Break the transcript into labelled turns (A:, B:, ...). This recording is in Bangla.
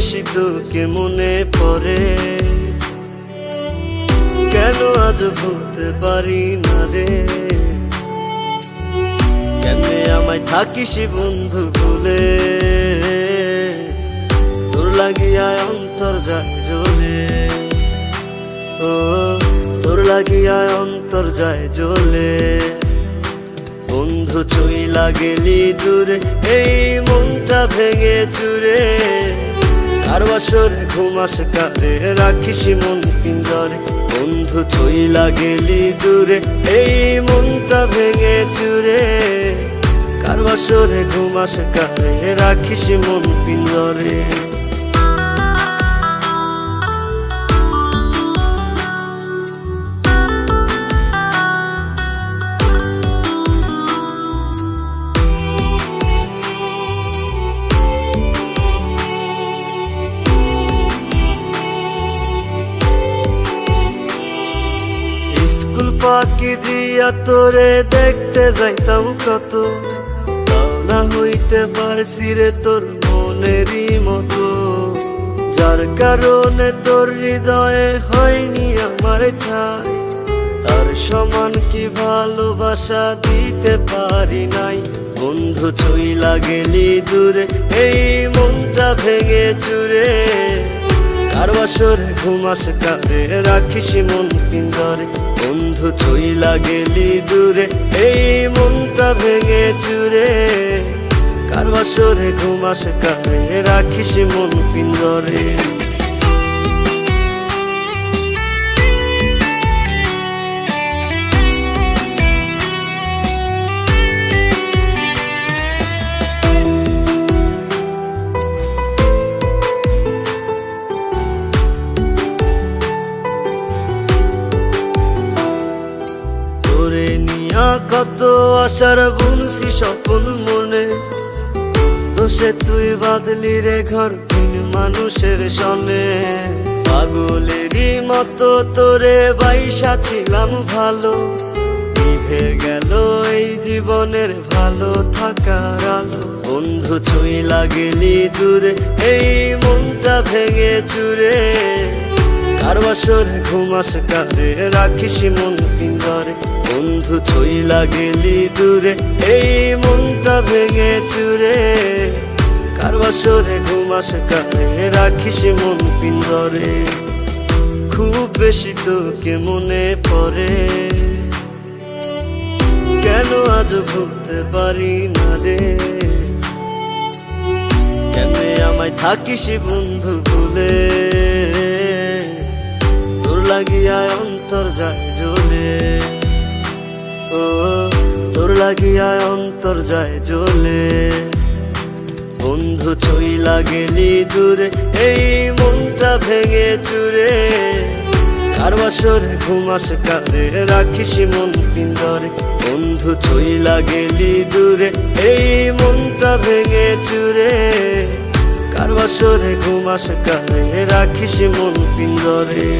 A: বেশি তোকে মনে পড়ে? কেন আজ ভুলতে পারি না রে? কেমনে আমায় থাকিস বন্ধু ভুলে তোর লাগিয়া অন্তর যায় জ্বলে। ও, তোর লাগিয়া অন্তর যায় জ্বলে। বন্ধু চইলা গেলি দূরে, এই মনটা ভেঙে চুরে। কার বাসরে ঘুমাস কারে রাখিস মন পিঞ্জরে। বন্ধু চইলা গেলি দূরে, এই মনটা ভেঙে চুরে। কার বছরে ঘুমাস কারে রাখিস মন পিঞ্জরে। ফাঁকি দিয়া তোরে দেখতে যাইতাম কত। তাও না হইতে পারছি রে তোর মনেরই মতো। যার কারণে তোর হৃদয়ে হয়নি আমার ঠাই। তার সমান কি ভালোবাসা দিতে পারি নাই। বন্ধু চইলা গেলি দূরে, এই মনটা ভেঙে চুরে। কার বছরে ঘুমাস কারে রাখিস মন পিঞ্জরে। বন্ধু চইলা গেলি দূরে, এই মনটা ভেঙে চুরে। কার বছরে ঘুমাস কারে রাখিস মন পিঞ্জরে। কত আশার বুনছি স্বপন মনে। দোষে তুই বাদলি রে ঘর মানুষের সনে। পাগলেরই মতো তোরে বাইসা ছিলাম ভালো। নিভে গেল এই জীবনের ভালো থাকার আলো। বন্ধু ছুঁই গেলি দূরে, এই মনটা ভেঙে চুরে। কার ঘুমাস কারে রাখিস মন পিঞ্জরে বন্ধু চইলা গেলি দূরে, এই মনটা ভেঙে চুরে। কার বাসরে ঘুমাস কারে রাখিস মন পিঞ্জরে। খুব বেশি তোকে মনে পড়ে। কেন আজ ভুলতে পারি না রে? কেন আমায় থাকিস বন্ধু ভুলে তোর লাগিয়া অন্তর যায় জ্বলে। ও, তোর লাগিয়া অন্তর যায় জ্বলে বন্ধু চইলা গেলি দূরে, এই মনটা ভেঙে চুরে। কার বাসরে ঘুমাস, কারে রাখিস মন পিঞ্জরে। বন্ধু চইলা গেলি দূরে, এই মনটা ভেঙে চুরে। কার বাসরে ঘুমাস, কারে রাখিস মন পিঞ্জরে।